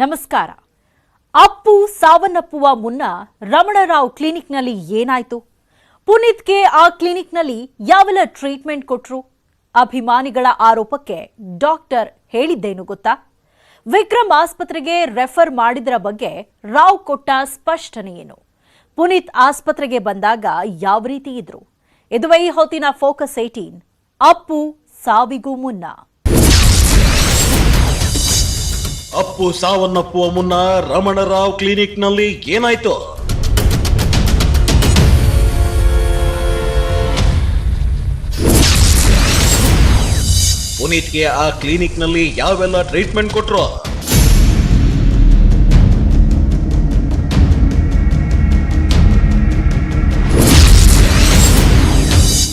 ನಮಸ್ಕಾರ. ಅಪ್ಪು ಸಾವನ್ನಪ್ಪುವ ಮುನ್ನ ರಮಣರಾವ್ ಕ್ಲಿನಿಕ್ನಲ್ಲಿ ಏನಾಯ್ತು? ಪುನೀತ್ಗೆ ಆ ಕ್ಲಿನಿಕ್ನಲ್ಲಿ ಯಾವೆಲ್ಲ ಟ್ರೀಟ್ಮೆಂಟ್ ಕೊಟ್ರು? ಅಭಿಮಾನಿಗಳ ಆರೋಪಕ್ಕೆ ಡಾಕ್ಟರ್ ಹೇಳಿದ್ದೇನು ಗೊತ್ತಾ? ವಿಕ್ರಮ್ ಆಸ್ಪತ್ರೆಗೆ ರೆಫರ್ ಮಾಡಿದರ ಬಗ್ಗೆ ರಾವ್ ಕೊಟ್ಟ ಸ್ಪಷ್ಟನೆ ಏನು? ಪುನೀತ್ ಆಸ್ಪತ್ರೆಗೆ ಬಂದಾಗ ಯಾವ ರೀತಿ ಇದ್ರು? ಇದುವೇ ಹೊತ್ತಿನ ಫೋಕಸ್ ಏಟೀನ್ ಅಪ್ಪು ಸಾವಿಗೂ ಮುನ್ನ. ಅಪ್ಪು ಸಾವನ್ನಪ್ಪುವ ಮುನ್ನ ರಮಣರಾವ್ ಕ್ಲಿನಿಕ್ನಲ್ಲಿ ಏನಾಯ್ತು? ಪುನೀತ್ಗೆ ಆ ಕ್ಲಿನಿಕ್ನಲ್ಲಿ ಯಾವೆಲ್ಲ ಟ್ರೀಟ್ಮೆಂಟ್ ಕೊಟ್ರು?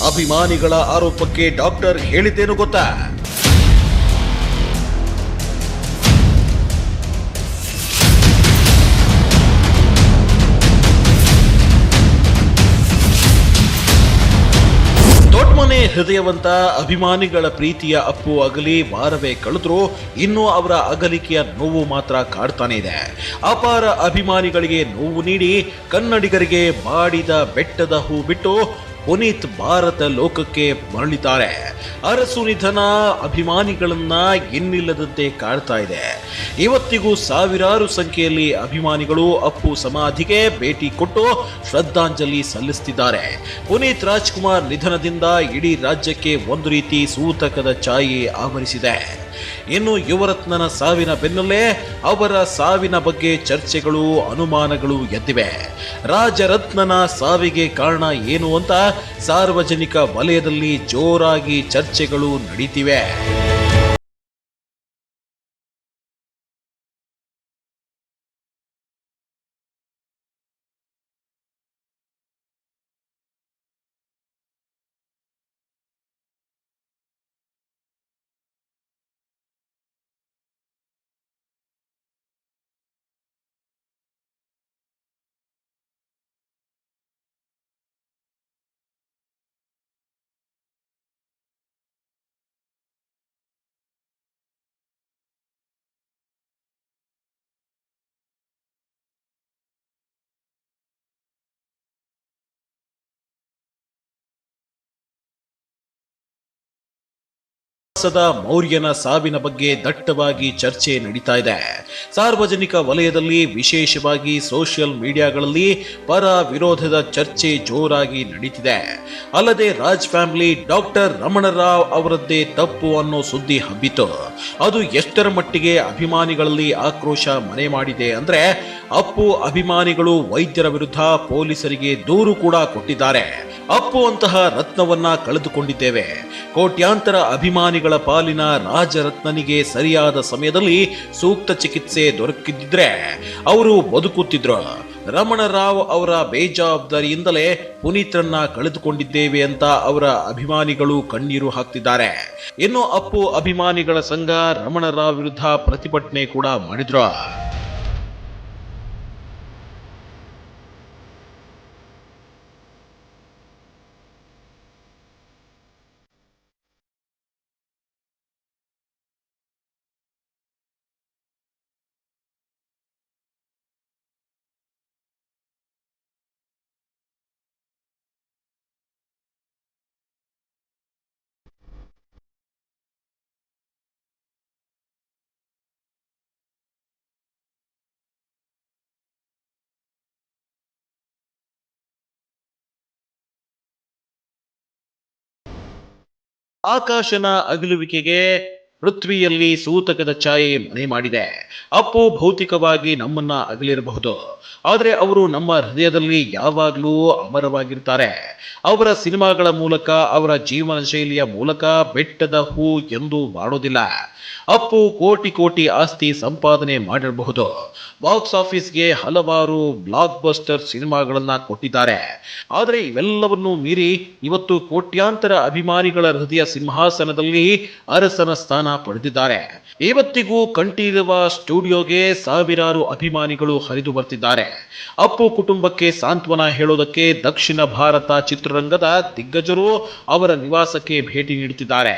ಅಭಿಮಾನಿಗಳ ಆರೋಪಕ್ಕೆ ಡಾಕ್ಟರ್ ಹೇಳಿದ್ದೇನು ಗೊತ್ತಾ? ಹೃದಯವಂತ ಅಭಿಮಾನಿಗಳ ಪ್ರೀತಿಯ ಅಪ್ಪು ಅಗಲಿ ವಾರವೇ ಕಳೆದ್ರೂ ಇನ್ನೂ ಅವರ ಅಗಲಿಕೆಯ ನೋವು ಮಾತ್ರ ಕಾಡ್ತಾನೆ ಇದೆ. ಅಪಾರ ಅಭಿಮಾನಿಗಳಿಗೆ ನೋವು ನೀಡಿ ಕನ್ನಡಿಗರಿಗೆ ಮಾಡಿದ ಬೆಟ್ಟದ ಹೂ ಬಿಟ್ಟು ಪುನೀತ್ ಭಾರತ ಲೋಕಕ್ಕೆ ಮರಳಿದ್ದಾರೆ. ಅರಸು ನಿಧನ ಅಭಿಮಾನಿಗಳನ್ನ ಇನ್ನಿಲ್ಲದಂತೆ ಕಾಡ್ತಾ ಇದೆ. ಇವತ್ತಿಗೂ ಸಾವಿರಾರು ಸಂಖ್ಯೆಯಲ್ಲಿ ಅಭಿಮಾನಿಗಳು ಅಪ್ಪು ಸಮಾಧಿಗೆ ಭೇಟಿ ಕೊಟ್ಟು ಶ್ರದ್ಧಾಂಜಲಿ ಸಲ್ಲಿಸುತ್ತಿದ್ದಾರೆ ಪುನೀತ್ ರಾಜ್ಕುಮಾರ್ ನಿಧನದಿಂದ ಇಡೀ ರಾಜ್ಯಕ್ಕೆ ಒಂದು ರೀತಿ ಸೂತಕದ ಛಾಯೆ ಆವರಿಸಿದೆ. ಇನ್ನು ಯುವರತ್ನನ ಸಾವಿನ ಬೆನ್ನಲ್ಲೇ ಅವರ ಸಾವಿನ ಬಗ್ಗೆ ಚರ್ಚೆಗಳು, ಅನುಮಾನಗಳು ಎದ್ದಿವೆ. ರಾಜರತ್ನನ ಸಾವಿಗೆ ಕಾರಣ ಏನು ಅಂತ ಸಾರ್ವಜನಿಕ ವಲಯದಲ್ಲಿ ಜೋರಾಗಿ ಚರ್ಚೆಗಳು ನಡೀತಿವೆ. ಸದ ಮೌರ್ಯನ ಸಾವಿನ ಬಗ್ಗೆ ದಟ್ಟವಾಗಿ ಚರ್ಚೆ ನಡೀತಾ ಇದೆ. ಸಾರ್ವಜನಿಕ ವಲಯದಲ್ಲಿ, ವಿಶೇಷವಾಗಿ ಸೋಷಿಯಲ್ ಮೀಡಿಯಾಗಳಲ್ಲಿ ಪರ ವಿರೋಧದ ಚರ್ಚೆ ಜೋರಾಗಿ ನಡೀತಿದೆ. ಅಲ್ಲದೆ ರಾಜ್ ಫ್ಯಾಮಿಲಿ ಡಾಕ್ಟರ್ ರಮಣರಾವ್ ಅವರದ್ದೇ ತಪ್ಪು ಅನ್ನೋ ಸುದ್ದಿ ಹಬ್ಬಿತು ಅದು ಎಷ್ಟರ ಮಟ್ಟಿಗೆ ಅಭಿಮಾನಿಗಳಲ್ಲಿ ಆಕ್ರೋಶ ಮನೆ ಮಾಡಿದೆ ಅಂದ್ರೆ ಅಪ್ಪು ಅಭಿಮಾನಿಗಳು ವೈದ್ಯರ ವಿರುದ್ಧ ಪೊಲೀಸರಿಗೆ ದೂರು ಕೂಡ ಕೊಟ್ಟಿದ್ದಾರೆ. ಅಪ್ಪು ಅಂತಹ ರತ್ನವನ್ನ ಕಳೆದುಕೊಂಡಿದ್ದೇವೆ. ಕೋಟ್ಯಾಂತರ ಅಭಿಮಾನಿಗಳ ಪಾಲಿನ ರಾಜರತ್ನನಿಗೆ ಸರಿಯಾದ ಸಮಯದಲ್ಲಿ ಸೂಕ್ತ ಚಿಕಿತ್ಸೆ ದೊರಕಿದ್ದಿದ್ರೆ ಅವರು ಬದುಕುತ್ತಿದ್ರು. ರಮಣರಾವ್ ಅವರ ಬೇಜವಾಬ್ದಾರಿಯಿಂದಲೇ ಪುನೀತ್ರನ್ನ ಕಳೆದುಕೊಂಡಿದ್ದೇವೆ ಅಂತ ಅವರ ಅಭಿಮಾನಿಗಳು ಕಣ್ಣೀರು ಹಾಕ್ತಿದ್ದಾರೆ. ಇನ್ನು ಅಪ್ಪು ಅಭಿಮಾನಿಗಳ ಸಂಘ ರಮಣರಾವ್ ವಿರುದ್ಧ ಪ್ರತಿಭಟನೆ ಕೂಡ ಮಾಡಿದ್ರು. ಆಕಾಶನ ಅಗಲುವಿಕೆಗೆ ಪೃಥ್ವಿಯಲ್ಲಿ ಸೂತಕದ ಛಾಯೆ ಮನೆ ಮಾಡಿದೆ. ಅಪ್ಪು ಭೌತಿಕವಾಗಿ ನಮ್ಮನ್ನ ಅಗಲಿರಬಹುದು. ಆದರೆ ಅವರು ನಮ್ಮ ಹೃದಯದಲ್ಲಿ ಯಾವಾಗಲೂ ಅಮರವಾಗಿರ್ತಾರೆ. ಅವರ ಸಿನಿಮಾಗಳ ಮೂಲಕ ಅವರ ಜೀವನ ಶೈಲಿಯ ಮೂಲಕ ಬೆಟ್ಟದ ಹೂ ಎಂದು ಮಾಡೋದಿಲ್ಲ. ಅಪ್ಪು ಕೋಟಿ ಕೋಟಿ ಆಸ್ತಿ ಸಂಪಾದನೆ ಮಾಡಿರಬಹುದು. ಬಾಕ್ಸ್ ಆಫೀಸ್ಗೆ ಹಲವಾರು ಬ್ಲಾಕ್ ಬಸ್ಟರ್ ಸಿನಿಮಾಗಳನ್ನ ಕೊಟ್ಟಿದ್ದಾರೆ. ಆದರೆ ಇವೆಲ್ಲವನ್ನೂ ಮೀರಿ ಇವತ್ತು ಕೋಟ್ಯಾಂತರ ಅಭಿಮಾನಿಗಳ ಹೃದಯ ಸಿಂಹಾಸನದಲ್ಲಿ ಅರಸನ ಸ್ಥಾನ ಪಡೆದಿದ್ದಾರೆ. ಇವತ್ತಿಗೂ ಕಂಠೀರವ ಸ್ಟುಡಿಯೋಗೆ ಸಾವಿರಾರು ಅಭಿಮಾನಿಗಳು ಹರಿದು ಬರ್ತಿದ್ದಾರೆ. ಅಪ್ಪು ಕುಟುಂಬಕ್ಕೆ ಸಾಂತ್ವನ ಹೇಳೋದಕ್ಕೆ ದಕ್ಷಿಣ ಭಾರತ ಚಿತ್ರರಂಗದ ದಿಗ್ಗಜರು ಅವರ ನಿವಾಸಕ್ಕೆ ಭೇಟಿ ನೀಡುತ್ತಿದ್ದಾರೆ.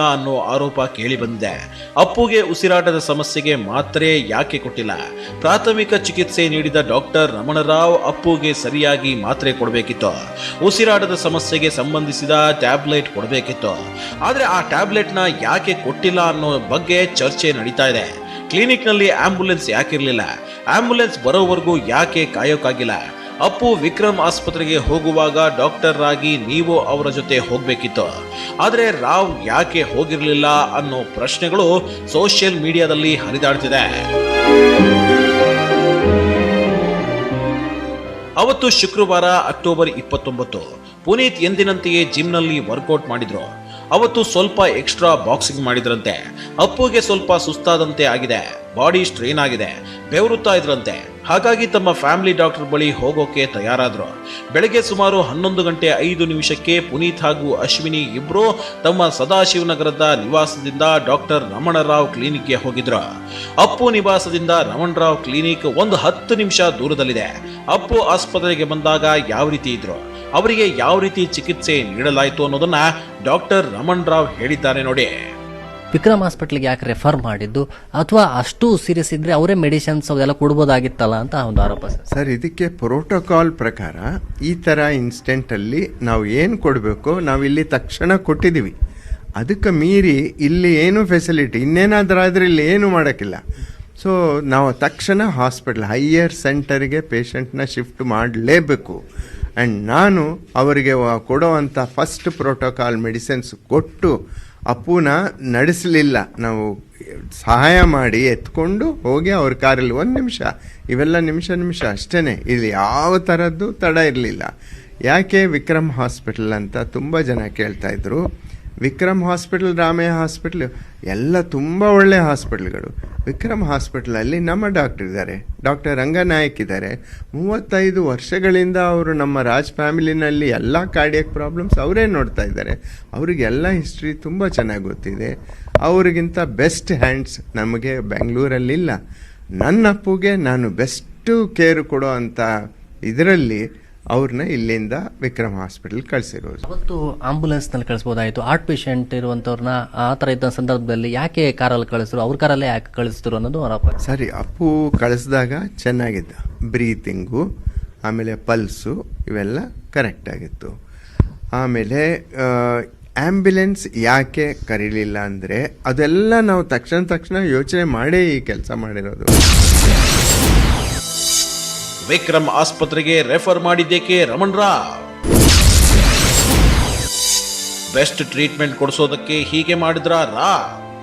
ಅನ್ನೋ ಆರೋಪ ಕೇಳಿ ಬಂದಿದೆ ಅಪ್ಪುಗೆ ಉಸಿರಾಟದ ಸಮಸ್ಯೆಗೆ ಮಾತ್ರೆ ಯಾಕೆ ಕೊಟ್ಟಿಲ್ಲ? ಪ್ರಾಥಮಿಕ ಚಿಕಿತ್ಸೆ ನೀಡಿದ ಡಾಕ್ಟರ್ ರಮಣರಾವ್ ಅಪ್ಪುಗೆ ಸರಿಯಾಗಿ ಮಾತ್ರೆ ಕೊಡಬೇಕಿತ್ತು. ಉಸಿರಾಟದ ಸಮಸ್ಯೆಗೆ ಸಂಬಂಧಿಸಿದ ಟ್ಯಾಬ್ಲೆಟ್ ಕೊಡಬೇಕಿತ್ತು. ಆದ್ರೆ ಆ ಟ್ಯಾಬ್ಲೆಟ್ನ ಯಾಕೆ ಕೊಟ್ಟಿಲ್ಲ ಅನ್ನೋ ಬಗ್ಗೆ ಚರ್ಚೆ ನಡೀತಾ ಇದೆ. ಕ್ಲಿನಿಕ್ನಲ್ಲಿ ಆಂಬ್ಯುಲೆನ್ಸ್ ಯಾಕಿರ್ಲಿಲ್ಲ? ಆಂಬ್ಯುಲೆನ್ಸ್ ಬರೋವರೆಗೂ ಯಾಕೆ ಕಾಯೋಕ್ಕಾಗಿಲ್ಲ ಅಪ್ಪು ವಿಕ್ರಮ್ ಆಸ್ಪತ್ರೆಗೆ ಹೋಗುವಾಗ ಡಾಕ್ಟರ್ ಆಗಿ ನೀವು ಅವರ ಜೊತೆ ಹೋಗಬೇಕಿತ್ತು. ಆದರೆ ರಾವ್ ಯಾಕೆ ಹೋಗಿರಲಿಲ್ಲ ಅನ್ನೋ ಪ್ರಶ್ನೆಗಳು ಸೋಷಿಯಲ್ ಮೀಡಿಯಾದಲ್ಲಿ ಹರಿದಾಡ್ತಿದೆ. ಅವತ್ತು ಶುಕ್ರವಾರ ಅಕ್ಟೋಬರ್ ಇಪ್ಪತ್ತೊಂಬತ್ತು, ಪುನೀತ್ ಎಂದಿನಂತೆಯೇ ಜಿಮ್ನಲ್ಲಿ ವರ್ಕೌಟ್ ಮಾಡಿದ್ರು. ಅವತ್ತು ಸ್ವಲ್ಪ ಎಕ್ಸ್ಟ್ರಾ ಬಾಕ್ಸಿಂಗ್ ಮಾಡಿದ್ರಂತೆ. ಅಪ್ಪುಗೆ ಸ್ವಲ್ಪ ಸುಸ್ತಾದಂತೆ ಆಗಿದೆ. ಬಾಡಿ ಸ್ಟ್ರೈನ್ ಆಗಿದೆ. ಬೆವರುತ್ತಾ ಇದ್ರಂತೆ. ಹಾಗಾಗಿ ತಮ್ಮ ಫ್ಯಾಮಿಲಿ ಡಾಕ್ಟರ್ ಬಳಿ ಹೋಗೋಕೆ ತಯಾರಾದ್ರು. ಬೆಳಗ್ಗೆ ಸುಮಾರು ಹನ್ನೊಂದು ಗಂಟೆ ಐದು ನಿಮಿಷಕ್ಕೆ ಪುನೀತ್ ಹಾಗೂ ಅಶ್ವಿನಿ ಇಬ್ಬರು ತಮ್ಮ ಸದಾಶಿವನಗರದ ನಿವಾಸದಿಂದ ಡಾಕ್ಟರ್ ರಮಣರಾವ್ ಕ್ಲಿನಿಕ್ಗೆ ಹೋಗಿದ್ರು. ಅಪ್ಪು ನಿವಾಸದಿಂದ ರಮಣರಾವ್ ಕ್ಲಿನಿಕ್ ಒಂದು ಹತ್ತು ನಿಮಿಷ ದೂರದಲ್ಲಿದೆ. ಅಪ್ಪು ಆಸ್ಪತ್ರೆಗೆ ಬಂದಾಗ ಯಾವ ರೀತಿ ಇದ್ರು? ಅವರಿಗೆ ಯಾವ ರೀತಿ ಚಿಕಿತ್ಸೆ ನೀಡಲಾಯಿತು ಅನ್ನೋದನ್ನ ಡಾಕ್ಟರ್ ರಮಣ್ ರಾವ್ ಹೇಳಿದ್ದಾರೆ ನೋಡಿ. ವಿಕ್ರಮ್ ಹಾಸ್ಪಿಟ್ಲಿಗೆ ಯಾಕೆ ರೆಫರ್ ಮಾಡಿದ್ದು? ಅಥವಾ ಅಷ್ಟು ಸೀರಿಯಸ್ ಇದ್ರೆ ಅವರೇ ಮೆಡಿಸಿನ್ಸ್ ಅವೆಲ್ಲ ಕೊಡ್ಬೋದಾಗಿತ್ತಲ್ಲ ಅಂತ ಒಂದು ಆರೋಪ ಸರ್. ಇದಕ್ಕೆ ಪ್ರೋಟೋಕಾಲ್ ಪ್ರಕಾರ ಈ ಥರ ಇನ್ಸ್ಟೆಂಟಲ್ಲಿ ನಾವು ಏನು ಕೊಡಬೇಕು ನಾವು ಇಲ್ಲಿ ತಕ್ಷಣ ಕೊಟ್ಟಿದ್ದೀವಿ ಅದಕ್ಕೆ ಮೀರಿ ಇಲ್ಲಿ ಏನು ಫೆಸಿಲಿಟಿ ಇನ್ನೇನಾದರೂ ಆದರೆ ಇಲ್ಲಿ ಏನು ಮಾಡೋಕ್ಕಿಲ್ಲ. ಸೊ ನಾವು ತಕ್ಷಣ ಹಾಸ್ಪಿಟ್ಲ್ ಹೈಯರ್ ಸೆಂಟರ್ಗೆ ಪೇಷಂಟ್ನ ಶಿಫ್ಟ್ ಮಾಡಲೇಬೇಕು. ಆ್ಯಂಡ್ ನಾನು ಅವರಿಗೆ ಕೊಡೋವಂಥ ಫಸ್ಟ್ ಪ್ರೋಟೋಕಾಲ್ ಮೆಡಿಸಿನ್ಸ್ ಕೊಟ್ಟು ಅಪ್ಪುನ ನಡೆಸಲಿಲ್ಲ. ನಾವು ಸಹಾಯ ಮಾಡಿ ಎತ್ಕೊಂಡು ಹೋಗಿ ಅವ್ರ ಕಾರಲ್ಲಿ ಒಂದು ನಿಮಿಷ. ಇವೆಲ್ಲ ನಿಮಿಷ ನಿಮಿಷ ಅಷ್ಟೇ ಇಲ್ಲಿ ಯಾವ ಥರದ್ದು ತಡ ಇರಲಿಲ್ಲ. ಯಾಕೆ ವಿಕ್ರಮ್ ಹಾಸ್ಪಿಟಲ್ ಅಂತ ತುಂಬ ಜನ ಕೇಳ್ತಾ ಇದ್ರು. ವಿಕ್ರಮ್ ಹಾಸ್ಪಿಟಲ್, ರಾಮಯ್ಯ ಹಾಸ್ಪಿಟ್ಲ್, ಎಲ್ಲ ತುಂಬ ಒಳ್ಳೆಯ ಹಾಸ್ಪಿಟ್ಲ್ಗಳು. ವಿಕ್ರಮ್ ಹಾಸ್ಪಿಟ್ಲಲ್ಲಿ ನಮ್ಮ ಡಾಕ್ಟರ್ ಇದ್ದಾರೆ. ಡಾಕ್ಟರ್ ರಂಗನಾಯಕ್ ಇದ್ದಾರೆ. ಮೂವತ್ತೈದು ವರ್ಷಗಳಿಂದ ಅವರು ನಮ್ಮ ರಾಜ್ ಫ್ಯಾಮಿಲಿನಲ್ಲಿ ಎಲ್ಲ ಕಾರ್ಡಿಯಕ್ ಪ್ರಾಬ್ಲಮ್ಸ್ ಅವರೇ ನೋಡ್ತಾ ಇದ್ದಾರೆ. ಅವರಿಗೆಲ್ಲ ಹಿಸ್ಟ್ರಿ ತುಂಬ ಚೆನ್ನಾಗಿ ಗೊತ್ತಿದೆ. ಅವರಿಗಿಂತ ಬೆಸ್ಟ್ ಹ್ಯಾಂಡ್ಸ್ ನಮಗೆ ಬೆಂಗಳೂರಲ್ಲಿಲ್ಲ. ನನ್ನ ಅಪ್ಪುಗೆ ನಾನು ಬೆಸ್ಟು ಕೇರ್ ಕೊಡೋ ಅಂಥ ಇದರಲ್ಲಿ ಅವ್ರನ್ನ ಇಲ್ಲಿಂದ ವಿಕ್ರಮ್ ಹಾಸ್ಪಿಟಲ್ ಕಳಿಸಿರೋದು. ಅವತ್ತು ಆಂಬುಲೆನ್ಸ್ನಲ್ಲಿ ಕಳಿಸಬಹುದಾಯಿತು ಆರ್ಟ್ ಪೇಷಂಟ್ ಇರುವಂತವ್ರನ್ನ ಆ ತರ ಇದ್ದ ಸಂದರ್ಭದಲ್ಲಿ ಯಾಕೆ ಕಾರಲ್ಲಿ ಕಳಿಸಿದ್ರು ಅವ್ರ ಕಾರಲ್ಲೇ ಯಾಕೆ ಕಳಿಸಿದ್ರು ಅನ್ನೋದು ಆರೋಪ ಸರಿ ಅಪ್ಪು ಕಳಿಸಿದಾಗ ಚೆನ್ನಾಗಿದ್ದ. ಬ್ರೀತಿಂಗು ಆಮೇಲೆ ಪಲ್ಸು ಇವೆಲ್ಲ ಕರೆಕ್ಟಾಗಿತ್ತು ಆಮೇಲೆ ಆ್ಯಂಬ್ಯುಲೆನ್ಸ್ ಯಾಕೆ ಕರೀಲಿಲ್ಲ ಅಂದರೆ ಅದೆಲ್ಲ ನಾವು ತಕ್ಷಣ ತಕ್ಷಣ ಯೋಚನೆ ಮಾಡೇ ಈ ಕೆಲಸ ಮಾಡಿರೋದು. ವಿಕ್ರಮ್ ಆಸ್ಪತ್ರೆಗೆ ರೆಫರ್ ಮಾಡಿದ್ದೇಕೆ ರಮಣ್ ರಾವ್? ಬೆಸ್ಟ್ ಟ್ರೀಟ್ಮೆಂಟ್ ಕೊಡಿಸೋದಕ್ಕೆ ಹೀಗೆ ಮಾಡಿದ್ರ ರಾ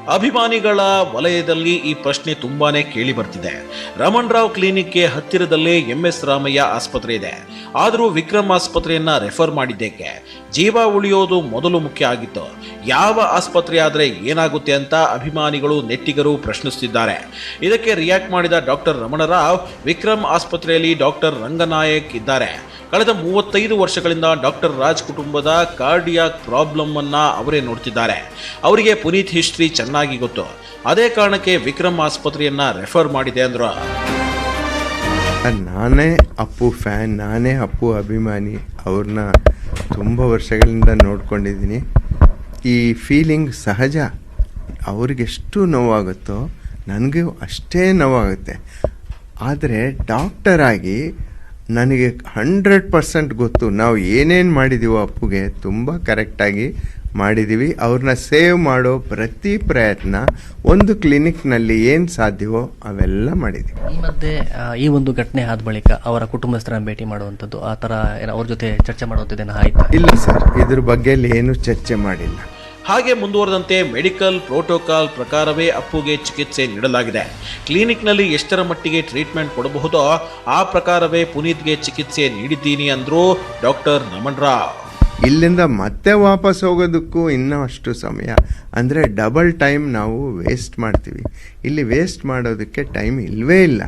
ಅಭಿಮಾನಿಗಳ ವಲಯದಲ್ಲಿ ಈ ಪ್ರಶ್ನೆ ತುಂಬಾನೇ ಕೇಳಿ ಬರ್ತಿದೆ. ರಮಣ್ ರಾವ್ ಕ್ಲಿನಿಕ್ಗೆ ಹತ್ತಿರದಲ್ಲೇ ಎಂ ಎಸ್ ರಾಮಯ್ಯ ಆಸ್ಪತ್ರೆ ಇದೆ. ಆದರೂ ವಿಕ್ರಮ್ ಆಸ್ಪತ್ರೆಯನ್ನ ರೆಫರ್ ಮಾಡಿದ್ದೇಕೆ? ಜೀವ ಉಳಿಯೋದು ಮೊದಲು ಮುಖ್ಯ ಆಗಿತ್ತು. ಯಾವ ಆಸ್ಪತ್ರೆ ಆದರೆ ಏನಾಗುತ್ತೆ ಅಂತ ಅಭಿಮಾನಿಗಳು ನೆಟ್ಟಿಗರು ಪ್ರಶ್ನಿಸುತ್ತಿದ್ದಾರೆ ಇದಕ್ಕೆ ರಿಯಾಕ್ಟ್ ಮಾಡಿದ ಡಾಕ್ಟರ್ ರಮಣರಾವ್, ವಿಕ್ರಮ್ ಆಸ್ಪತ್ರೆಯಲ್ಲಿ ಡಾಕ್ಟರ್ ರಂಗನಾಯಕ್ ಇದ್ದಾರೆ. ಕಳೆದ ಮೂವತ್ತೈದು ವರ್ಷಗಳಿಂದ ಡಾಕ್ಟರ್ ರಾಜ್ ಕುಟುಂಬದ ಕಾರ್ಡಿಯಾಕ್ ಪ್ರಾಬ್ಲಮ್ ಅನ್ನ ಅವರೇ ನೋಡ್ತಿದ್ದಾರೆ. ಅವರಿಗೆ ಪುನೀತ್ ಹಿಸ್ಟ್ರಿ ಚೆನ್ನಾಗಿ ಗೊತ್ತು. ಅದೇ ಕಾರಣಕ್ಕೆ ವಿಕ್ರಮ್ ಆಸ್ಪತ್ರೆಯನ್ನ ರೆಫರ್ ಮಾಡಿದೆ ಅಂದ್ರು. ನಾನೇ ಅಪ್ಪು ಫ್ಯಾನ್, ನಾನೇ ಅಪ್ಪು ಅಭಿಮಾನಿ. ಅವ್ರನ್ನ ತುಂಬ ವರ್ಷಗಳಿಂದ ನೋಡ್ಕೊಂಡಿದ್ದೀನಿ. ಈ ಫೀಲಿಂಗ್ ಸಹಜ. ಅವ್ರಿಗೆಷ್ಟು ನೋವಾಗುತ್ತೋ, ನನಗೂ ಅಷ್ಟೇ ನೋವಾಗುತ್ತೆ. ಆದರೆ ಡಾಕ್ಟರ್ ಆಗಿ ನನಗೆ ಹಂಡ್ರೆಡ್ ಪರ್ಸೆಂಟ್ ಗೊತ್ತು. ನಾವು ಏನೇನು ಮಾಡಿದ್ದೀವೋ ಅಪ್ಪುಗೆ ತುಂಬ ಕರೆಕ್ಟಾಗಿ ಮಾಡಿದ್ದೀವಿ ಅವ್ರನ್ನ ಸೇವ್ ಮಾಡೋ ಪ್ರತಿ ಪ್ರಯತ್ನ ಒಂದು ಕ್ಲಿನಿಕ್ನಲ್ಲಿ ಏನು ಸಾಧ್ಯವೋ ಅವೆಲ್ಲ ಮಾಡಿದ್ದೀವಿ ಈ ಮಧ್ಯೆ ಈ ಒಂದು ಘಟನೆ ಆದ ಬಳಿಕ ಅವರ ಕುಟುಂಬಸ್ಥರ ಭೇಟಿ ಮಾಡುವಂಥದ್ದು ಆ ಥರ ಅವ್ರ ಜೊತೆ ಚರ್ಚೆ ಮಾಡುವಂಥದ್ದೇನೋ ಆಯಿತು? ಇಲ್ಲ ಸರ್ ಇದ್ರ ಬಗ್ಗೆ ಏನು ಚರ್ಚೆ ಮಾಡಿಲ್ಲ. ಹಾಗೆ ಮುಂದುವರೆದಂತೆ ಮೆಡಿಕಲ್ ಪ್ರೋಟೋಕಾಲ್ ಪ್ರಕಾರವೇ ಅಪ್ಪುಗೆ ಚಿಕಿತ್ಸೆ ನೀಡಲಾಗಿದೆ. ಕ್ಲಿನಿಕ್ನಲ್ಲಿ ಎಷ್ಟರ ಮಟ್ಟಿಗೆ ಟ್ರೀಟ್ಮೆಂಟ್ ಕೊಡಬಹುದೋ ಆ ಪ್ರಕಾರವೇ ಪುನೀತ್ಗೆ ಚಿಕಿತ್ಸೆ ನೀಡಿದ್ದೀನಿ ಅಂದರು ಡಾಕ್ಟರ್ ನಮನ್ ಇಲ್ಲಿಂದ ಮತ್ತೆ ವಾಪಸ್ ಹೋಗೋದಕ್ಕೂ ಇನ್ನೂ ಅಷ್ಟು ಸಮಯ. ಅಂದರೆ ಡಬಲ್ ಟೈಮ್ ನಾವು ವೇಸ್ಟ್ ಮಾಡ್ತೀವಿ. ಇಲ್ಲಿ ವೇಸ್ಟ್ ಮಾಡೋದಕ್ಕೆ ಟೈಮ್ ಇಲ್ಲವೇ ಇಲ್ಲ.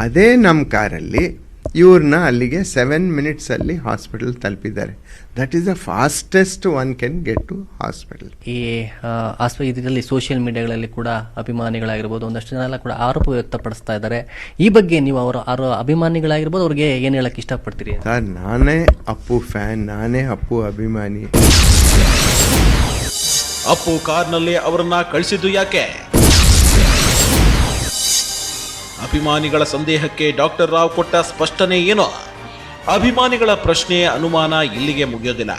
ಅದೇ ನಮ್ಮ ಕಾರಲ್ಲಿ ಇವ್ರನ್ನ ಅಲ್ಲಿಗೆ ಸೆವೆನ್ ಮಿನಿಟ್ಸಲ್ಲಿ ಹಾಸ್ಪಿಟಲ್ ತಲುಪಿದ್ದಾರೆ. That is the fastest one can get to hospital ಈ ಆಸ್ಪತ್ರೆ ಆಸ್ಪ ಇದರಲ್ಲಿ ಸೋಷಿಯಲ್ ಮೀಡಿಯಾಗಳಲ್ಲಿ ಕೂಡ ಅಭಿಮಾನಿಗಳಾಗಿರ್ಬೋದು ಒಂದಷ್ಟು ಜನ ಎಲ್ಲ ಕೂಡ ಆರೋಪ ವ್ಯಕ್ತಪಡಿಸ್ತಾ ಇದ್ದಾರೆ. ಈ ಬಗ್ಗೆ ನೀವು ಅವರ ಆರು ಅಭಿಮಾನಿಗಳಾಗಿರ್ಬೋದು ಅವ್ರಿಗೆ ಏನು ಹೇಳಕ್ಕೆ ಇಷ್ಟಪಡ್ತೀರಿ? ಸರ್ ನಾನೇ ಅಪ್ಪು ಫ್ಯಾನ್ ನಾನೇ ಅಪ್ಪು ಅಭಿಮಾನಿ. ಅಪ್ಪು ಕಾರ್ನಲ್ಲಿ ಅವರನ್ನ ಕಳಿಸಿದ್ದು ಯಾಕೆ? ಅಭಿಮಾನಿಗಳ ಸಂದೇಹಕ್ಕೆ ಡಾಕ್ಟರ್ ರಾವ್ ಕೊಟ್ಟ ಸ್ಪಷ್ಟನೆ ಏನು? ಅಭಿಮಾನಿಗಳ ಪ್ರಶ್ನೆ ಅನುಮಾನ ಇಲ್ಲಿಗೆ ಮುಗಿಯೋದಿಲ್ಲ.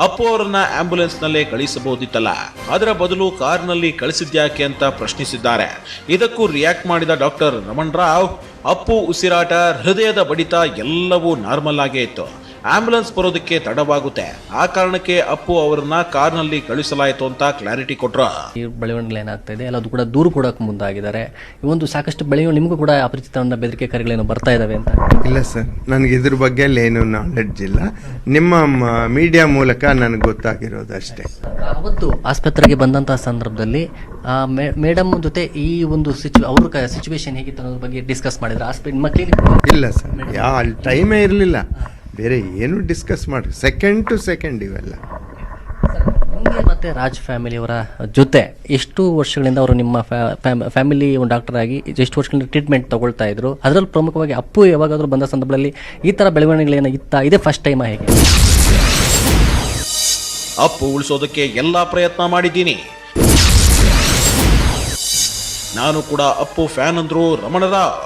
ಅಪ್ಪು ಅವರನ್ನ ಆಂಬ್ಯುಲೆನ್ಸ್ನಲ್ಲೇ ಕಳಿಸಬಹುದಿತ್ತಲ್ಲ. ಅದರ ಬದಲು ಕಾರ್ನಲ್ಲಿ ಕಳಿಸಿದ್ಯಾಕೆ ಅಂತ ಪ್ರಶ್ನಿಸಿದ್ದಾರೆ. ಇದಕ್ಕೂ ರಿಯಾಕ್ಟ್ ಮಾಡಿದ ಡಾಕ್ಟರ್ ರಮಣ್ ರಾವ್, ಅಪ್ಪು ಉಸಿರಾಟ ಹೃದಯದ ಬಡಿತ ಎಲ್ಲವೂ ನಾರ್ಮಲ್ ಆಗೇ ಇತ್ತು. ಆಂಬ್ಯುಲೆನ್ಸ್ ಬರೋದಕ್ಕೆ ತಡವಾಗುತ್ತೆ. ಆ ಕಾರಣಕ್ಕೆ ಅಪ್ಪು ಅವರನ್ನ ಕಾರ್ನಲ್ಲಿ ಕಳಿಸಲಾಯಿತು ಅಂತ ಕ್ಲಾರಿಟಿ ಕೊಟ್ರ. ಈ ಬೆಳವಣಿಗೆ ಏನಾಗ್ತಾ ಇದೆ? ಎಲ್ಲ ಅದು ಕೂಡ ದೂರು ಕೊಡೋಕೆ ಮುಂದಾಗಿದ್ದಾರೆ. ಈ ಒಂದು ಸಾಕಷ್ಟು ಬೆಳವಣಿಗೆ ನಿಮಗೂ ಕೂಡ ಅಪರಿಚಿತ ಬೆದರಿಕೆ ಕರೆಗಳೇನು ಬರ್ತಾ ಇದಾವೆ ಅಂತ. ಇಲ್ಲ ಸರ್ ನನಗೆ ಇದ್ರ ಬಗ್ಗೆ ಅಲ್ಲಿ ಏನು ನಾಲೆಡ್ಜ್ ಇಲ್ಲ. ನಿಮ್ಮ ಮೀಡಿಯಾ ಮೂಲಕ ನನಗೆ ಗೊತ್ತಾಗಿರೋದು ಅಷ್ಟೇ. ಅವತ್ತು ಆಸ್ಪತ್ರೆಗೆ ಬಂದಂತಹ ಸಂದರ್ಭದಲ್ಲಿ ಮೇಡಮ್ ಜೊತೆ ಈ ಒಂದು ಸಿಚು ಅವ್ರ ಸಿಚುವೇಶನ್ ಹೇಗಿತ್ತು ಅನ್ನೋದ್ರ ಬಗ್ಗೆ ಡಿಸ್ಕಸ್ ಮಾಡಿದ್ರೆ ನಿಮ್ಮ ಕ್ಲಿನಿಕ್ ಇಲ್ಲ ಸರ್ ಯಾ ಅಲ್ಲಿ ಟೈಮೇ ಇರಲಿಲ್ಲ. ಬೇರೆ ಏನು ಡಿಸ್ಕಸ್ ಮಾಡಿ ಸೆಕೆಂಡ್ ಟು ಸೆಕೆಂಡ್ ಇವೆಲ್ಲ. ನಿಮಗೆ ಮತ್ತೆ ರಾಜ್ ಫ್ಯಾಮಿಲಿಯವರ ಜೊತೆ ಎಷ್ಟು ವರ್ಷಗಳಿಂದ ಅವರು ನಿಮ್ಮ ಫ್ಯಾಮಿಲಿ ಒಂದು ಡಾಕ್ಟರ್ ಆಗಿ ಎಷ್ಟು ವರ್ಷಗಳಿಂದ ಟ್ರೀಟ್ಮೆಂಟ್ ತಗೊಳ್ತಾ ಇದ್ರು ಅದರಲ್ಲಿ ಪ್ರಮುಖವಾಗಿ ಅಪ್ಪು ಯಾವಾಗಾದ್ರೂ ಬಂದ ಸಂದರ್ಭದಲ್ಲಿ ಈ ತರ ಬೆಳವಣಿಗೆಗಳೇನ ಇತ್ತ ಇದೇ ಫಸ್ಟ್ ಟೈಮ್ ಹೇಗೆ? ಅಪ್ಪು ಉಳಿಸೋದಕ್ಕೆ ಎಲ್ಲಾ ಪ್ರಯತ್ನ ಮಾಡಿದ್ದೀನಿ. ನಾನು ಕೂಡ ಅಪ್ಪು ಫ್ಯಾನ್ ಅಂದ್ರು ರಮಣರಾವ್.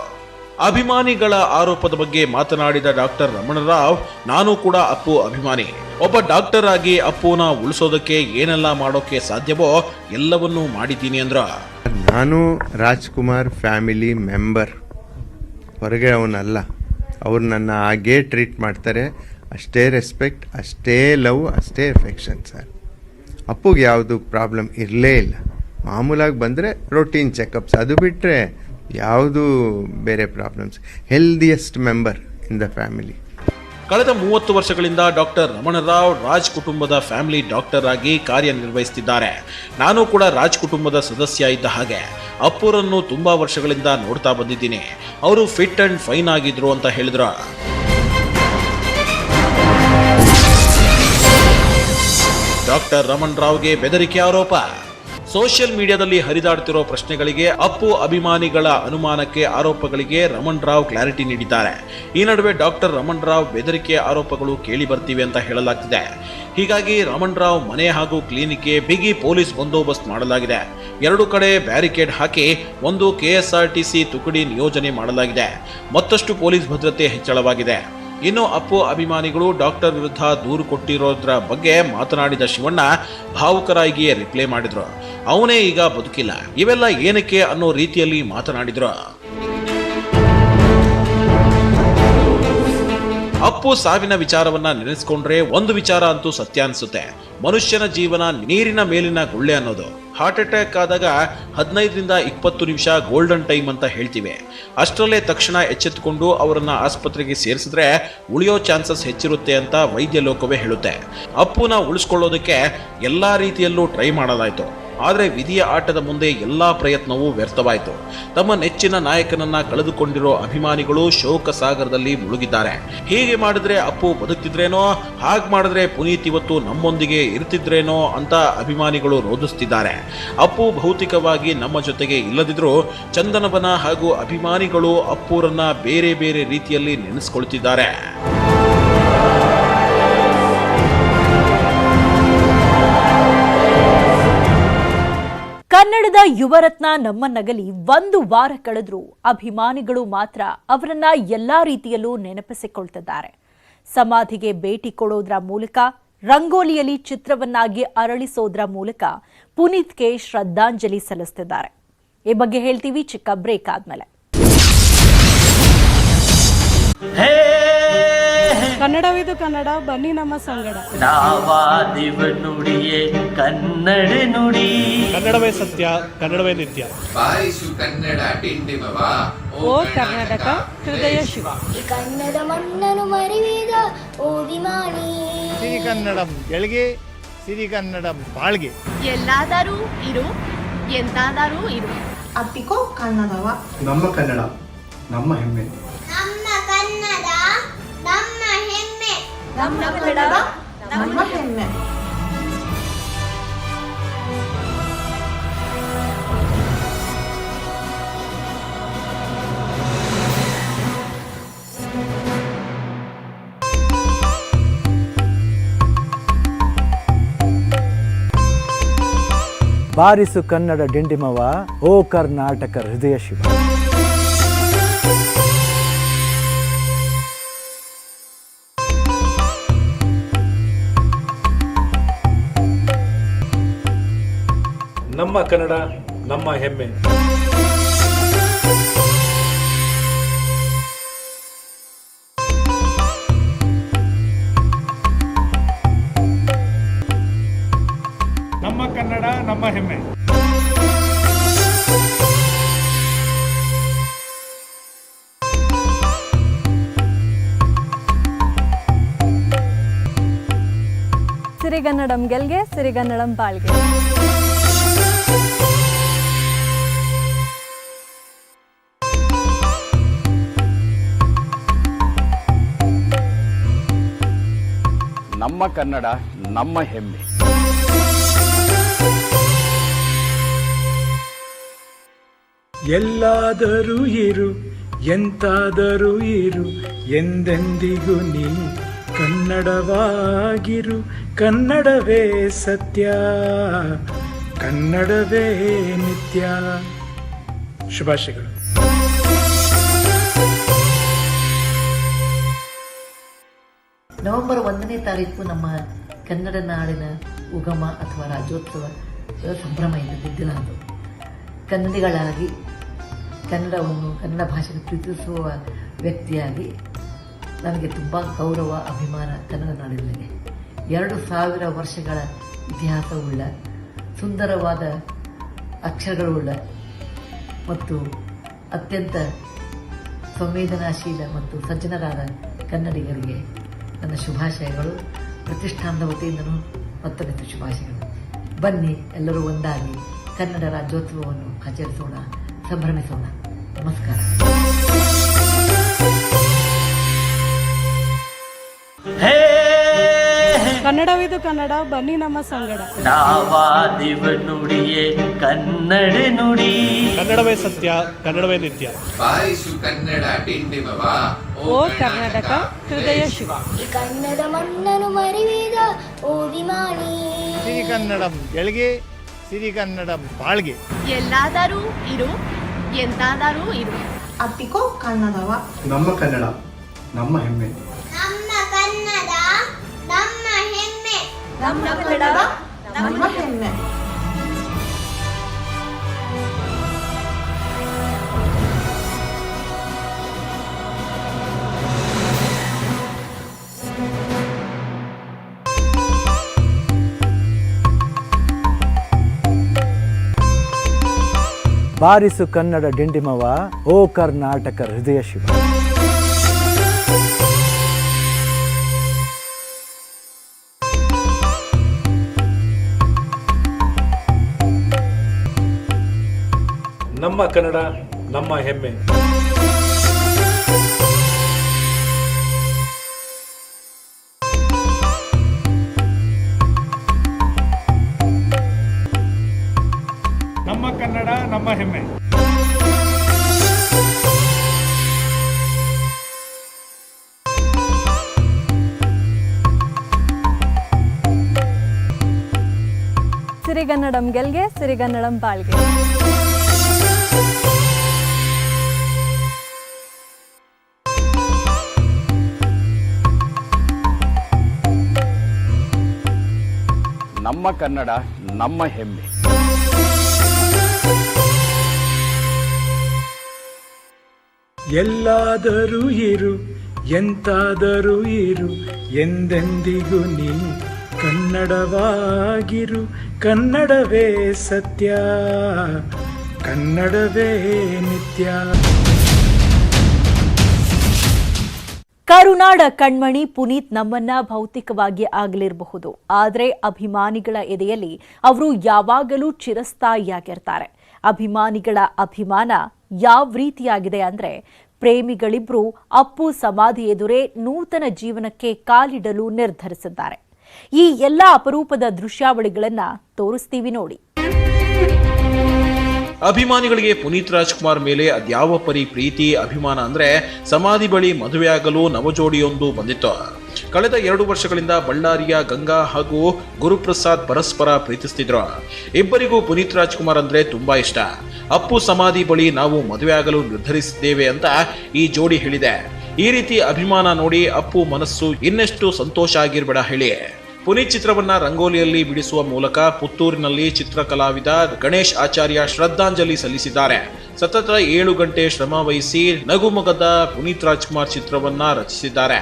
ಅಭಿಮಾನಿಗಳ ಆರೋಪದ ಬಗ್ಗೆ ಮಾತನಾಡಿದ ಡಾಕ್ಟರ್ ರಮಣರಾವ್, ನಾನು ಕೂಡ ಅಪ್ಪು ಅಭಿಮಾನಿ. ಒಬ್ಬ ಡಾಕ್ಟರ್ ಆಗಿ ಅಪ್ಪುನ ಉಳಿಸೋದಕ್ಕೆ ಏನೆಲ್ಲ ಮಾಡೋಕೆ ಸಾಧ್ಯವೋ ಎಲ್ಲವನ್ನೂ ಮಾಡಿದ್ದೀನಿ ಅಂದ್ರ. ನಾನು ರಾಜ್ಕುಮಾರ್ ಫ್ಯಾಮಿಲಿ ಮೆಂಬರ್. ಹೊರಗೆ ಅವನಲ್ಲ. ಅವ್ರು ನನ್ನ ಹಾಗೇ ಟ್ರೀಟ್ ಮಾಡ್ತಾರೆ. ಅಷ್ಟೇ ರೆಸ್ಪೆಕ್ಟ್, ಅಷ್ಟೇ ಲವ್, ಅಷ್ಟೇ ಎಫೆಕ್ಷನ್ ಸರ್. ಅಪ್ಪುಗೆ ಯಾವುದು ಪ್ರಾಬ್ಲಮ್ ಇರಲೇ ಇಲ್ಲ. ಮಾಮೂಲಾಗಿ ಬಂದರೆ ರೊಟೀನ್ ಚೆಕಪ್ಸ್ ಅದು ಬಿಟ್ಟರೆ ಯಾವುದು ಬೇರೆ problems healthiest member in the family ಕಳೆದ ಮೂವತ್ತು ವರ್ಷಗಳಿಂದ ಡಾಕ್ಟರ್ ರಮಣರಾವ್ ರಾಜ್ ಕುಟುಂಬದ ಫ್ಯಾಮಿಲಿ ಡಾಕ್ಟರ್ ಆಗಿ ಕಾರ್ಯನಿರ್ವಹಿಸುತ್ತಿದ್ದಾರೆ ನಾನು ಕೂಡ ರಾಜ್ ಕುಟುಂಬದ ಸದಸ್ಯ ಇದ್ದ ಹಾಗೆ ಅಪ್ಪುರನ್ನು ತುಂಬಾ ವರ್ಷಗಳಿಂದ ನೋಡ್ತಾ ಬಂದಿದ್ದೀನಿ. ಅವರು ಫಿಟ್ ಅಂಡ್ ಫೈನ್ ಆಗಿದ್ರು ಅಂತ ಹೇಳಿದ್ರು. ಡಾಕ್ಟರ್ ರಮಣ್ ರಾವ್ಗೆ ಬೆದರಿಕೆ ಆರೋಪ. ಸೋಷಿಯಲ್ ಮೀಡಿಯಾದಲ್ಲಿ ಹರಿದಾಡ್ತಿರೋ ಪ್ರಶ್ನೆಗಳಿಗೆ ಅಪ್ಪು ಅಭಿಮಾನಿಗಳ ಅನುಮಾನಕ್ಕೆ ಆರೋಪಗಳಿಗೆ ರಮಣ್ ರಾವ್ ಕ್ಲಾರಿಟಿ ನೀಡಿದ್ದಾರೆ. ಈ ನಡುವೆ ಡಾಕ್ಟರ್ ರಮಣ್ ರಾವ್ ಬೆದರಿಕೆ ಆರೋಪಗಳು ಕೇಳಿ ಬರ್ತಿವೆ ಅಂತ ಹೇಳಲಾಗ್ತಿದೆ. ಹೀಗಾಗಿ ರಮಣ್ ರಾವ್ ಮನೆ ಹಾಗೂ ಕ್ಲಿನಿಕ್ಗೆ ಬಿಗಿ ಪೊಲೀಸ್ ಬಂದೋಬಸ್ತ್ ಮಾಡಲಾಗಿದೆ. ಎರಡು ಕಡೆ ಬ್ಯಾರಿಕೇಡ್ ಹಾಕಿ ಒಂದು ಕೆಎಸ್ಆರ್ಟಿಸಿ ತುಕಡಿ ನಿಯೋಜನೆ ಮಾಡಲಾಗಿದೆ. ಮತ್ತಷ್ಟು ಪೊಲೀಸ್ ಭದ್ರತೆ ಹೆಚ್ಚಳವಾಗಿದೆ. ಇನ್ನು ಅಪ್ಪು ಅಭಿಮಾನಿಗಳು ಡಾಕ್ಟರ್ ವಿರುದ್ಧ ದೂರು ಕೊಟ್ಟಿರೋದ್ರ ಬಗ್ಗೆ ಮಾತನಾಡಿದ ಶಿವಣ್ಣ ಭಾವುಕರಾಗಿಯೇ ರಿಪ್ಲೈ ಮಾಡಿದ್ರು. ಅವನೇ ಈಗ ಬದುಕಿಲ್ಲ. ಇವೆಲ್ಲ ಏನಕ್ಕೆ ಅನ್ನೋ ರೀತಿಯಲ್ಲಿ ಮಾತನಾಡಿದ್ರು. ಅಪ್ಪು ಸಾವಿನ ವಿಚಾರವನ್ನ ನೆನೆಸ್ಕೊಂಡ್ರೆ ಒಂದು ವಿಚಾರ ಅಂತೂ ಸತ್ಯ ಅನಿಸುತ್ತೆ. ಮನುಷ್ಯನ ಜೀವನ ನೀರಿನ ಮೇಲಿನ ಗುಳ್ಳೆ ಅನ್ನೋದು. ಹಾರ್ಟ್ ಅಟ್ಯಾಕ್ ಆದಾಗ ಹದಿನೈದರಿಂದ ಇಪ್ಪತ್ತು ನಿಮಿಷ ಗೋಲ್ಡನ್ ಟೈಮ್ ಅಂತ ಹೇಳ್ತೀವಿ. ಅಷ್ಟರಲ್ಲೇ ತಕ್ಷಣ ಎಚ್ಚೆತ್ತುಕೊಂಡು ಅವರನ್ನು ಆಸ್ಪತ್ರೆಗೆ ಸೇರಿಸಿದ್ರೆ ಉಳಿಯೋ ಚಾನ್ಸಸ್ ಹೆಚ್ಚಿರುತ್ತೆ ಅಂತ ವೈದ್ಯ ಲೋಕವೇ ಹೇಳುತ್ತೆ. ಅಪ್ಪುನ ಉಳಿಸ್ಕೊಳ್ಳೋದಕ್ಕೆ ಎಲ್ಲ ರೀತಿಯಲ್ಲೂ ಟ್ರೈ ಮಾಡಲಾಯಿತು. ಆದರೆ ವಿಧಿಯ ಆಟದ ಮುಂದೆ ಎಲ್ಲಾ ಪ್ರಯತ್ನವೂ ವ್ಯರ್ಥವಾಯಿತು. ತಮ್ಮ ನೆಚ್ಚಿನ ನಾಯಕನನ್ನ ಕಳೆದುಕೊಂಡಿರೋ ಅಭಿಮಾನಿಗಳು ಶೋಕ ಸಾಗರದಲ್ಲಿ ಮುಳುಗಿದ್ದಾರೆ. ಹೀಗೆ ಮಾಡಿದ್ರೆ ಅಪ್ಪು ಬದುಕ್ತಿದ್ರೇನೋ, ಹಾಗೆ ಮಾಡಿದ್ರೆ ಪುನೀತ್ ಇವತ್ತು ನಮ್ಮೊಂದಿಗೆ ಇರ್ತಿದ್ರೇನೋ ಅಂತ ಅಭಿಮಾನಿಗಳು ರೋಧಿಸ್ತಿದ್ದಾರೆ. ಅಪ್ಪು ಭೌತಿಕವಾಗಿ ನಮ್ಮ ಜೊತೆಗೆ ಇಲ್ಲದಿದ್ರೂ ಚಂದನವನ ಹಾಗೂ ಅಭಿಮಾನಿಗಳು ಅಪ್ಪೂರನ್ನ ಬೇರೆ ಬೇರೆ ರೀತಿಯಲ್ಲಿ ನೆನೆಸ್ಕೊಳ್ತಿದ್ದಾರೆ. ಕನ್ನಡದ ಯುವರತ್ನ ನಮ್ಮ ನಗಲಿ ಒಂದು ವಾರ ಕಳೆದ್ರೂ ಅಭಿಮಾನಿಗಳು ಮಾತ್ರ ಅವರನ್ನ ಎಲ್ಲಾ ರೀತಿಯಲ್ಲೂ ನೆನಪಿಸಿಕೊಳ್ತಿದ್ದಾರೆ. ಸಮಾಧಿಗೆ ಭೇಟಿ ಕೊಡೋದ್ರ ಮೂಲಕ, ರಂಗೋಲಿಯಲ್ಲಿ ಚಿತ್ರವನ್ನಾಗಿ ಅರಳಿಸೋದ್ರ ಮೂಲಕ ಪುನೀತ್ಗೆ ಶ್ರದ್ಧಾಂಜಲಿ ಸಲ್ಲಿಸ್ತಿದ್ದಾರೆ. ಈ ಬಗ್ಗೆ ಹೇಳ್ತೀವಿ, ಚಿಕ್ಕ ಬ್ರೇಕ್ ಆದ್ಮೇಲೆ. ಕನ್ನಡವಿದು ಕನ್ನಡ ಬನ್ನಿ ನಮ್ಮ ಸಂಗಡ. ನಾವಾದಿವ ನುಡಿಯೇ ಕನ್ನಡ ನುಡಿ. ಕನ್ನಡವೇ ಸತ್ಯ ಕನ್ನಡವೇ ನಿತ್ಯ. ಬಾಯಿಸು ಕನ್ನಡ ಡಿಂಡಿಮವ ಓ ಕರ್ನಾಟಕ ಹೃದಯ ಶಿವ. ಈ ಕನ್ನಡ ಮಣ್ಣನ್ನು ಮರಿವಿದ ಓ ವಿಮಾನಿ ಬೆಳಗ್ಗೆ ಸಿರಿ ಕನ್ನಡ ಬಾಳ್ಗೆ. ಎಲ್ಲಾದರೂ ಇರು ಎಂತಾದರೂ ಇರು. ಅಪ್ಪಿಕೋ ಕನ್ನಡವ. ನಮ್ಮ ಕನ್ನಡ ನಮ್ಮ ಹೆಮ್ಮೆ. ನಮ್ಮ ಕನ್ನಡ ನಮ್ಮ ಹೆಮ್ಮೆ. ಬಾರಿಸು ಕನ್ನಡ ಡಿಂಡಿಮವ ಓ ಕರ್ನಾಟಕ ಹೃದಯ ಶಿವ. ನಮ್ಮ ಕನ್ನಡ ನಮ್ಮ ಹೆಮ್ಮೆ. ನಮ್ಮ ಕನ್ನಡ ನಮ್ಮ ಹೆಮ್ಮೆ. ಸಿರಿಗನ್ನಡಂ ಗೆಲ್ಗೆ ಸಿರಿಗನ್ನಡಂ ಬಾಳ್ಗೆ. ನಮ್ಮ ಕನ್ನಡ, ನಮ್ಮ ಹೆಮ್ಮೆ. ಎಲ್ಲಾದರೂ ಇರು, ಎಂತಾದರೂ ಇರು, ಎಂದೆಂದಿಗೂ ನೀ ಕನ್ನಡವಾಗಿರು. ಕನ್ನಡವೇ ಸತ್ಯ, ಕನ್ನಡವೇ ನಿತ್ಯ. ಶುಭಾಶಯಗಳು. ನವೆಂಬರ್ ಒಂದನೇ ತಾರೀಕು ನಮ್ಮ ಕನ್ನಡ ನಾಡಿನ ಉಗಮ ಅಥವಾ ರಾಜ್ಯೋತ್ಸವ ಸಂಭ್ರಮ ಇದ್ದ ದಿನ ಅದು ಕನ್ನಡಿಗಳಾಗಿ, ಕನ್ನಡವನ್ನು, ಕನ್ನಡ ಭಾಷೆಗೆ ಪ್ರೀತಿಸುವ ವ್ಯಕ್ತಿಯಾಗಿ ನನಗೆ ತುಂಬ ಗೌರವ, ಅಭಿಮಾನ ಕನ್ನಡ ನಾಡಿನ ಮೇಲೆ ಎರಡು ಸಾವಿರ ವರ್ಷಗಳ ಇತಿಹಾಸವುಳ್ಳ ಸುಂದರವಾದ ಅಕ್ಷರಗಳುಳ್ಳ ಮತ್ತು ಅತ್ಯಂತ ಸಂವೇದನಾಶೀಲ ಮತ್ತು ಸಜ್ಜನರಾದ ಕನ್ನಡಿಗರಿಗೆ ನನ್ನ ಶುಭಾಶಯಗಳು ಪ್ರತಿಷ್ಠಾನದ ವತಿಯಿಂದನೂ ಮತ್ತೊಂದು ಶುಭಾಶಯಗಳು. ಬನ್ನಿ ಎಲ್ಲರೂ ಒಂದಾಗಿ ಕನ್ನಡ ರಾಜ್ಯೋತ್ಸವವನ್ನು ಆಚರಿಸೋಣ ಸಂಭ್ರಮಿಸೋಣ. ನಮಸ್ಕಾರ. ಕನ್ನಡವಿದು ಕನ್ನಡ ಬನ್ನಿ ನಮ್ಮ ಸಂಗಡ. ನಾವಾದಿವ ನುಡಿಯೇ ಕನ್ನಡ ನುಡಿ. ಕನ್ನಡವೇ ಸತ್ಯ ಕನ್ನಡವೇ ನಿತ್ಯ. ಬಾರಿಸು ಕನ್ನಡ ಡಿಂಡಿಮವ ಓ ಕರ್ನಾಟಕ ಹೃದಯ ಶಿವ. ಈ ಕನ್ನಡ ಮಣ್ಣನು ಮರಿವಿದ ಓ ವಿಮಾನಿ ಸಿರಿಗನ್ನಡಂ ಸಿರಿ ಕನ್ನಡ ಬಾಳ್ಗೆ. ಎಲ್ಲಾದರೂ ಇರು ಎಂತಾದರೂ ಇರು. ಅಪ್ಪಿಕೋ ಕನ್ನಡವ. ನಮ್ಮ ಕನ್ನಡ ನಮ್ಮ ಹೆಮ್ಮೆ. ಬಾರಿಸು ಕನ್ನಡ ಡಿಂಡಿಮವ ಓ ಕರ್ನಾಟಕ ಹೃದಯ ಶಿವ. ನಮ್ಮ ಕನ್ನಡ ನಮ್ಮ ಹೆಮ್ಮೆ. ನಮ್ಮ ಕನ್ನಡ ನಮ್ಮ ಹೆಮ್ಮೆ. ಸಿರಿಗನ್ನಡಂ ಗೆಲ್ಗೆ ಸಿರಿಗನ್ನಡಂ ಬಾಳ್ಗೆ. ನಮ್ಮ ಕನ್ನಡ, ನಮ್ಮ ಹೆಮ್ಮೆ. ಎಲ್ಲಾದರೂ ಇರು, ಎಂತಾದರೂ ಇರು, ಎಂದೆಂದಿಗೂ ನೀ ಕನ್ನಡವಾಗಿರು. ಕನ್ನಡವೇ ಸತ್ಯ, ಕನ್ನಡವೇ ನಿತ್ಯ. ಕರುನಾಡ ಕಣ್ಮಣಿ ಪುನೀತ್ ನಮ್ಮನ್ನ ಭೌತಿಕವಾಗಿ ಆಗಲಿರಬಹುದು. ಆದರೆ ಅಭಿಮಾನಿಗಳ ಎದೆಯಲ್ಲಿ ಅವರು ಯಾವಾಗಲೂ ಚಿರಸ್ಥಾಯಿಯಾಗಿರ್ತಾರೆ. ಅಭಿಮಾನಿಗಳ ಅಭಿಮಾನ ಯಾವ ರೀತಿಯಾಗಿದೆ ಅಂದ್ರೆ ಪ್ರೇಮಿಗಳಿಬ್ರು ಅಪ್ಪು ಸಮಾಧಿ ಎದುರೇ ನೂತನ ಜೀವನಕ್ಕೆ ಕಾಲಿಡಲು ನಿರ್ಧರಿಸಿದ್ದಾರೆ. ಈ ಎಲ್ಲ ಅಪರೂಪದ ದೃಶ್ಯಾವಳಿಗಳನ್ನ ತೋರಿಸ್ತೀವಿ ನೋಡಿ. ಅಭಿಮಾನಿಗಳಿಗೆ ಪುನೀತ್ ರಾಜ್ಕುಮಾರ್ ಮೇಲೆ ಅದ್ಯಾವ ಪರಿ ಪ್ರೀತಿ, ಅಭಿಮಾನ ಅಂದ್ರೆ ಸಮಾಧಿ ಬಳಿ ಮದುವೆಯಾಗಲು ನವಜೋಡಿಯೊಂದು ಬಂದಿತ್ತು. ಕಳೆದ ಎರಡು ವರ್ಷಗಳಿಂದ ಬಳ್ಳಾರಿಯ ಗಂಗಾ ಹಾಗೂ ಗುರುಪ್ರಸಾದ್ ಪರಸ್ಪರ ಪ್ರೀತಿಸ್ತಿದ್ರು. ಇಬ್ಬರಿಗೂ ಪುನೀತ್ ರಾಜ್ಕುಮಾರ್ ಅಂದ್ರೆ ತುಂಬಾ ಇಷ್ಟ. ಅಪ್ಪು ಸಮಾಧಿ ಬಳಿ ನಾವು ಮದುವೆ ಆಗಲು ನಿರ್ಧರಿಸಿದ್ದೇವೆ ಅಂತ ಈ ಜೋಡಿ ಹೇಳಿದೆ. ಈ ರೀತಿ ಅಭಿಮಾನ ನೋಡಿ ಅಪ್ಪು ಮನಸ್ಸು ಇನ್ನೆಷ್ಟು ಸಂತೋಷ ಆಗಿರ್ಬೇಡ ಹೇಳಿ. ಪುನೀತ್ ಚಿತ್ರವನ್ನ ರಂಗೋಲಿಯಲ್ಲಿ ಬಿಡಿಸುವ ಮೂಲಕ ಪುತ್ತೂರಿನಲ್ಲಿ ಚಿತ್ರಕಲಾವಿದ ಗಣೇಶ್ ಆಚಾರ್ಯ ಶ್ರದ್ಧಾಂಜಲಿ ಸಲ್ಲಿಸಿದ್ದಾರೆ. ಸತತ ಏಳು ಗಂಟೆ ಶ್ರಮ ವಹಿಸಿ ನಗುಮಗದ ಪುನೀತ್ ರಾಜ್ಕುಮಾರ್ ಚಿತ್ರವನ್ನ ರಚಿಸಿದ್ದಾರೆ.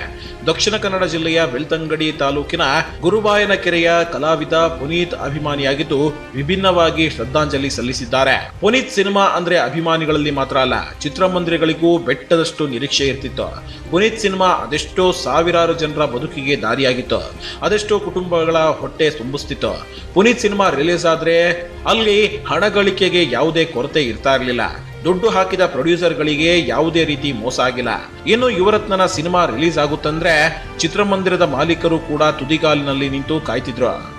ದಕ್ಷಿಣ ಕನ್ನಡ ಜಿಲ್ಲೆಯ ಬೆಳ್ತಂಗಡಿ ತಾಲೂಕಿನ ಗುರುಬಾಯನ ಕೆರೆಯ ಕಲಾವಿದ ಪುನೀತ್ ಅಭಿಮಾನಿಯಾಗಿದ್ದು ವಿಭಿನ್ನವಾಗಿ ಶ್ರದ್ಧಾಂಜಲಿ ಸಲ್ಲಿಸಿದ್ದಾರೆ. ಪುನೀತ್ ಸಿನಿಮಾ ಅಂದ್ರೆ ಅಭಿಮಾನಿಗಳಲ್ಲಿ ಮಾತ್ರ ಅಲ್ಲ, ಚಿತ್ರಮಂದಿರಗಳಿಗೂ ಬೆಟ್ಟದಷ್ಟು ನಿರೀಕ್ಷೆ ಇರ್ತಿತ್ತು. ಪುನೀತ್ ಸಿನಿಮಾ ಅದೆಷ್ಟೋ ಸಾವಿರಾರು ಜನರ ಬದುಕಿಗೆ ದಾರಿಯಾಗಿತ್ತು, ಅದೆಷ್ಟೋ ಕುಟುಂಬಗಳ ಹೊಟ್ಟೆ ತುಂಬಿಸ್ತಿತ್ತು. ಪುನೀತ್ ಸಿನಿಮಾ ರಿಲೀಸ್ ಆದ್ರೆ ಅಲ್ಲಿ ಹಣ ಗಳಿಕೆಗೆ ಯಾವುದೇ ಕೊರತೆ ಇರ್ತಾ ಇರಲಿಲ್ಲ. ದುಡ್ಡು ಹಾಕಿದ ಪ್ರೊಡ್ಯೂಸರ್ಗಳಿಗೆ ಯಾವುದೇ ರೀತಿ ಮೋಸ ಆಗಿಲ್ಲ. ಇನ್ನು ಯುವರತ್ನನ ಸಿನಿಮಾ ರಿಲೀಸ್ ಆಗುತ್ತಂದ್ರೆ ಚಿತ್ರಮಂದಿರದ ಮಾಲೀಕರು ಕೂಡ ತುದಿಗಾಲಿನಲ್ಲಿ ನಿಂತು ಕಾಯ್ತಿದ್ರು.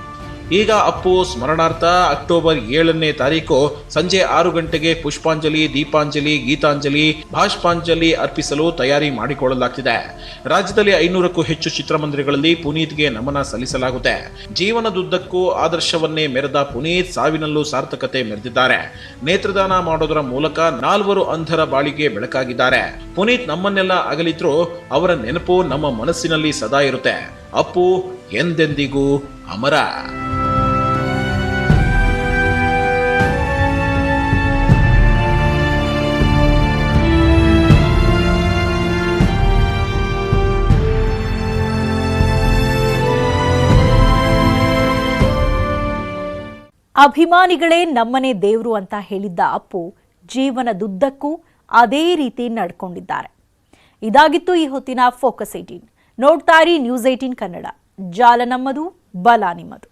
ಈಗ ಅಪ್ಪು ಸ್ಮರಣಾರ್ಥ ಅಕ್ಟೋಬರ್ ಏಳನೇ ತಾರೀಕು ಸಂಜೆ ಆರು ಗಂಟೆಗೆ ಪುಷ್ಪಾಂಜಲಿ, ದೀಪಾಂಜಲಿ, ಗೀತಾಂಜಲಿ ಭಾಷ್ಪಾಂಜಲಿ ಅರ್ಪಿಸಲು ತಯಾರಿ ಮಾಡಿಕೊಳ್ಳಲಾಗ್ತಿದೆ. ರಾಜ್ಯದಲ್ಲಿ ಐನೂರಕ್ಕೂ ಹೆಚ್ಚು ಚಿತ್ರಮಂದಿರಗಳಲ್ಲಿ ಪುನೀತ್ಗೆ ನಮನ ಸಲ್ಲಿಸಲಾಗುತ್ತೆ. ಜೀವನದುದ್ದಕ್ಕೂ ಆದರ್ಶವನ್ನೇ ಮೆರೆದ ಪುನೀತ್ ಸಾವಿನಲ್ಲೂ ಸಾರ್ಥಕತೆ ಮೆರೆದಿದ್ದಾರೆ. ನೇತ್ರದಾನ ಮಾಡೋದರ ಮೂಲಕ ನಾಲ್ವರು ಅಂಧರ ಬಾಳಿಗೆ ಬೆಳಕಾಗಿದ್ದಾರೆ. ಪುನೀತ್ ನಮ್ಮನ್ನೆಲ್ಲ ಅಗಲಿದ್ರು ಅವರ ನೆನಪು ನಮ್ಮ ಮನಸ್ಸಿನಲ್ಲಿ ಸದಾ ಇರುತ್ತೆ. ಅಪ್ಪು ಎಂದೆಂದಿಗೂ ಅಮರ. ಅಭಿಮಾನಿಗಳೇ ನಮ್ಮನೆ ದೇವರು ಅಂತ ಹೇಳಿದ್ದ ಅಪ್ಪು ಜೀವನದುದ್ದಕ್ಕೂ ಅದೇ ರೀತಿ ನಡ್ಕೊಂಡಿದ್ದಾರೆ. ಇದಾಗಿತ್ತು ಈ ಹೊತ್ತಿನ ಫೋಕಸ್ ಏಟೀನ್ ನೋಡ್ತಾರಿ ನ್ಯೂಸ್ ಏಟೀನ್ ಕನ್ನಡ. ಜಾಲ ನಮ್ಮದು, ಬಲ ನಿಮ್ಮದು.